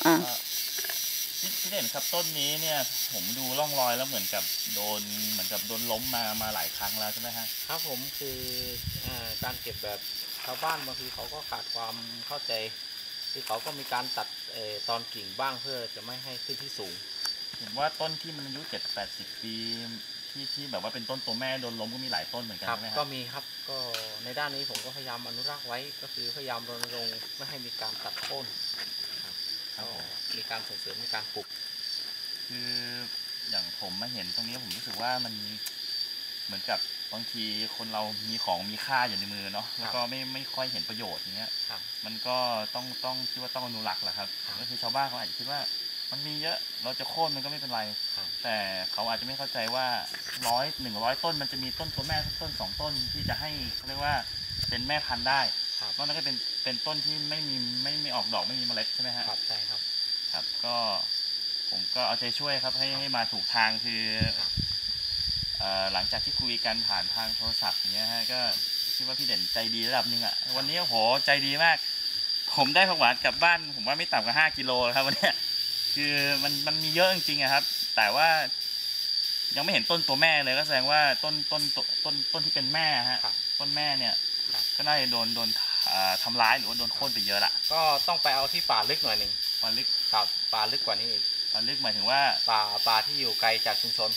อ่าพี่พี่เด่นครับต้นนี้เนี่ย ผมดูร่องรอยแล้วเหมือนกับโดนเหมือนกับโดนล้มมามาหลายครั้งแล้วใช่ไหมฮะครับผมคือเอ่อการเก็บแบบชาวบ้านบางทีเขาก็ขาดความเข้าใจ คือเขาก็มีการตัดเอ่อตอนกิ่งบ้างเพื่อจะไม่ให้ขึ้นที่สูงเห็นว่าต้นที่มันอายุเจ็ดแปดสิบปีที่ที่แบบว่าเป็นต้นตัวแม่โดนล้มก็มีหลายต้นเหมือนกันครับใช่ไหมฮะก็มีครับก็ในด้านนี้ผมก็พยายามอนุรักษ์ไว้ก็คือพยายามรณรงค์ไม่ให้มีการตัดโค่นครับครับก็ผ มมีการส่งเสริมมีการปลูกคืออย่างผมมาเห็นตรงนี้ผมรู้สึกว่ามันเหมือนกับบางทีคนเรามีของมีค่าอยู่ในมือเนาะแล้วก็ไม่ไม่ค่อยเห็นประโยชน์อย่างเงี้ยครับมันก็ต้องต้องคิดว่าต้องอนุรักษ์แหละครับครับก็คือชาวบ้านเขาอาจจะคิดว่ามันมีเยอะเราจะโค่นมันก็ไม่เป็นไรครับแต่เขาอาจจะไม่เข้าใจว่าร้อยหนึ่งร้อยต้นมันจะมีต้นตัวแม่สักต้นสองต้นที่จะให้เขาเรียกว่าเป็นแม่พันธุ์ได้ ครับนอกนั้นก็เป็นเป็นต้นที่ไม่มีไม่ไม่ออกดอกไม่มีเมล็ดใช่ไหมฮะครับใช่ครับ ครับก็ผมก็เอาใจช่วยครับให้ให้มาถูกทางคือครับเอ่อหลังจากที่คุยกันผ่านทางโทรศัพท์อย่างเงี้ยฮะก็คิดว่าพี่เด่นใจดีระดับหนึ่งอะวันนี้โอ้โหใจดีมาก ผมได้ผักหวานกลับบ้าน ผมว่าไม่ต่ำกว่าห้ากิโลครับวันเนี้ยคือมันมันมีเยอะจริงๆอะครับ แต่ว่ายังไม่เห็นต้นตัวแม่เลยก็แสดงว่าต้นต้นต้นต้นต้นที่เป็นแม่ฮะครับต้นแม่เนี่ยครับก็น่าจะโดนโดน อ่าทำร้ายหรือว่าโดนโค่นไปเยอะละก็ต้องไปเอาที่ป่าลึกหน่อยหนึ่งปลาลึกครับป่าลึกกว่านี้อีกปลาลึกหมายถึงว่าป่าป่าที่อยู่ไกลจากชุมชน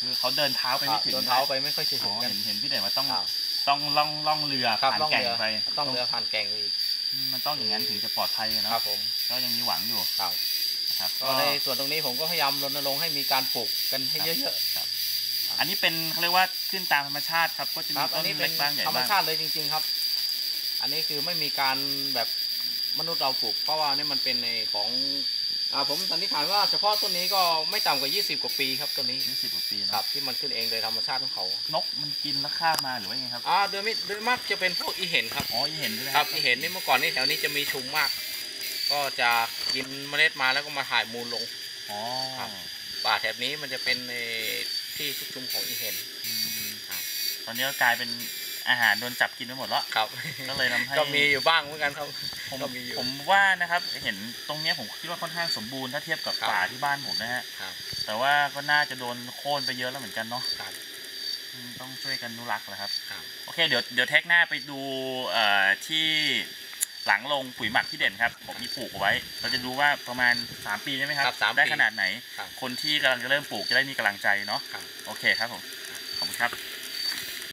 คือเขาเดินเท้าไปครัไม่บถึงเดินเท้าไปไม่ค่อยจะอ๋ถึองกันเห็นเห็นพี่เด่นว่าต้องครับต้องล่องล่องเรือครับผ่านต้องแก่งเรือไปต้องเรือผ่านแก่งอีกมันต้องอย่างนั้นถึงจะปลอดภัยอะครัเนาะบผมก็ยังมีหวังอยู่ครับนะครับก็ในส่วนตรงนี้ผมก็พยายามรณรงค์ให้มีการปลูกกันให้เยอะครับอันนี้เป็นเขาเรียกว่าขึ้นตามธรรมชาติครับก็จะๆคมีรับอัต้นนนี้เป็เล็นกบ้างใหญ่ธรรมบ้างชาติเลยจริง ๆ ครับ อันนี้คือไม่มีการแบบมนุษย์เราปลูก เพราะว่านี่มันเป็นในของอ่าผมสันนิษฐานว่าเฉพาะต้นนี้ก็ไม่ต่ำกว่า 20 กว่าปีครับต้นนี้ ยี่สิบกว่าปีครัเนาะบที่มันขึ้นเองโดยธรรมชาติของเขานกมันกินแล้วคาบมาหรือว่ายังไงครับอ่าโดยไม่โดยมากจะเป็นพวกอีเห็นครับ อ๋ออีเห็นใช่ไหมครับอีเห็นนี่เมื่อก่อนนี่แถวนี้จะมีชุมมาก ก็จะกินเมล็ดมาแล้วก็มาถ่ายมูลลง อ๋อครับ ป่าแถบนี้มันจะเป็นในที่ชุกชุมของอีเห็น อืมครับ ตอนนี้ก็กลายเป็น อาหารโดนจับกินไปหมดแล้วครับก็เลยทำให้ก็มีอยู่บ้างเหมือนกันครับผมก็มีอยู่ผมว่านะครับ เห็นตรงเนี้ยผมคิดว่าค่อนข้างสมบูรณ์ถ้าเทียบกับครับป่าที่บ้านผมนะฮะครับแต่ว่าก็น่าจะโดนโค่นไปเยอะแล้วเหมือนกันเนาะครับอืมต้องช่วยกันอนุรักษ์แหละครับครับโอเคเดี๋ยวเดี๋ยวเทคหน้าไปดูเอ่อที่หลังลงปุ๋ยหมักที่เด่นครับผมมีปลูกเอาไว้ เราจะดูว่าประมาณ 3 ปีใช่ไหมครับครับสามปีได้ขนาดไหนครับคนที่กำลังจะเริ่มปลูกจะได้มีกำลังใจเนาะครับโอเคครับผมขอบคุณครับ